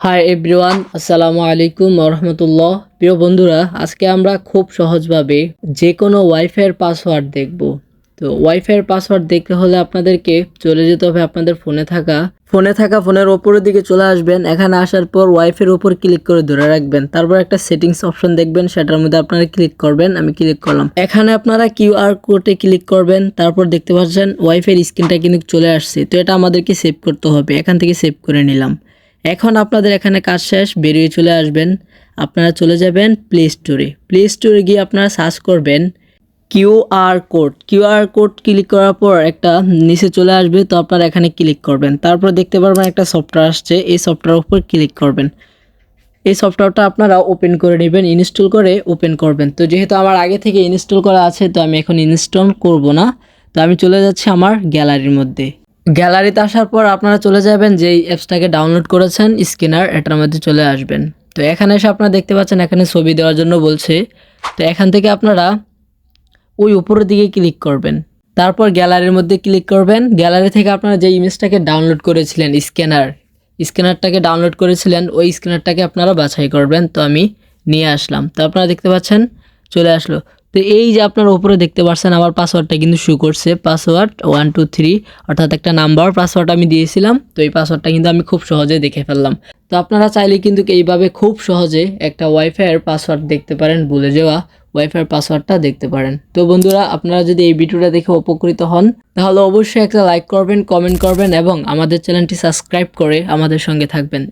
Hi everyone আসসালামু আলাইকুম রহমতুল্লাহ প্রিয় বন্ধুরা, আজকে আমরা খুব সহজভাবে যে কোনো ওয়াইফাইয়ের পাসওয়ার্ড দেখব। তো ওয়াইফাইয়ের পাসওয়ার্ড দেখতে হলে আপনাদেরকে চলে যেতে হবে আপনাদের ফোনে থাকা। ফোনে থাকা ফোনের ওপরের দিকে চলে আসবেন। এখানে আসার পর ওয়াইফাইয়ের উপর ক্লিক করে ধরে রাখবেন। তারপর একটা সেটিংস অপশন দেখবেন, সেটার মধ্যে আপনারা ক্লিক করবেন। আমি ক্লিক করলাম। এখানে আপনারা কিউআর কোডে ক্লিক করবেন। তারপর দেখতে পাচ্ছেন ওয়াইফাইয়ের স্ক্রিনটা কিন্তু চলে আসছে। তো এটা আমাদেরকে সেভ করতে হবে। এখান থেকে সেভ করে নিলাম। এখন আপনাদের এখানে কাজ শেষ, বেরিয়ে চলে আসবেন। আপনারা চলে যাবেন প্লে স্টোরে প্লে স্টোরে গিয়ে আপনারা সার্চ করবেন QR code. QR code click করার পর একটা নিচে চলে আসবে, তো আপনারা এখানে ক্লিক করবেন। তারপর দেখতে পারবেন একটা সফটওয়্যার আসছে, এই সফটওয়্যার উপর ক্লিক করবেন। এই সফটওয়্যারটা আপনারা ওপেন করে নেবেন ইনস্টল করে ওপেন করবেন। তো যেহেতু আমার আগে থেকে ইনস্টল করা আছে, তো আমি এখন ইনস্টল করব না। তো আমি চলে যাচ্ছি আমার গ্যালারির মধ্যে। গ্যালারিতে আসার পর আপনারা চলে যাবেন, যেই অ্যাপসটাকে ডাউনলোড করেছেন, স্ক্যানার, এটার মধ্যে চলে আসবেন। তো এখানে এসে আপনারা দেখতে পাচ্ছেন, এখানে ছবি দেওয়ার জন্য বলছে। তো এখান থেকে আপনারা ওই উপরের দিকে ক্লিক করবেন। তারপর গ্যালারির মধ্যে ক্লিক করবেন। গ্যালারি থেকে আপনারা যে ইমেজটাকে ডাউনলোড করেছিলেন, স্ক্যানার, স্ক্যানারটাকে ডাউনলোড করেছিলেন, ওই স্ক্যানারটাকে আপনারা বাছাই করবেন। তো আমি নিয়ে আসলাম। তো আপনারা দেখতে পাচ্ছেন, চলে আসলো। তো এই যে আপনার উপরে দেখতে পাচ্ছেন আমার পাসওয়ার্ডটা কিন্তু শু করছে। পাসওয়ার্ড ওয়ান টু থ্রি অর্থাৎ একটা নাম্বার পাসওয়ার্ড আমি দিয়েছিলাম। তো এই পাসওয়ার্ডটা কিন্তু আমি খুব সহজে দেখে ফেললাম। তো আপনারা চাইলে কিন্তু এইভাবে খুব সহজে একটা ওয়াইফাইয়ের পাসওয়ার্ড দেখতে পারেন, ভুলে যাওয়া ওয়াইফাইয়ের পাসওয়ার্ডটা দেখতে পারেন। তো বন্ধুরা, আপনারা যদি এই ভিডিওটা দেখে উপকৃত হন, তাহলে অবশ্যই একটা লাইক করবেন কমেন্ট করবেন এবং আমাদের চ্যানেলটি সাবস্ক্রাইব করে আমাদের সঙ্গে থাকবেন।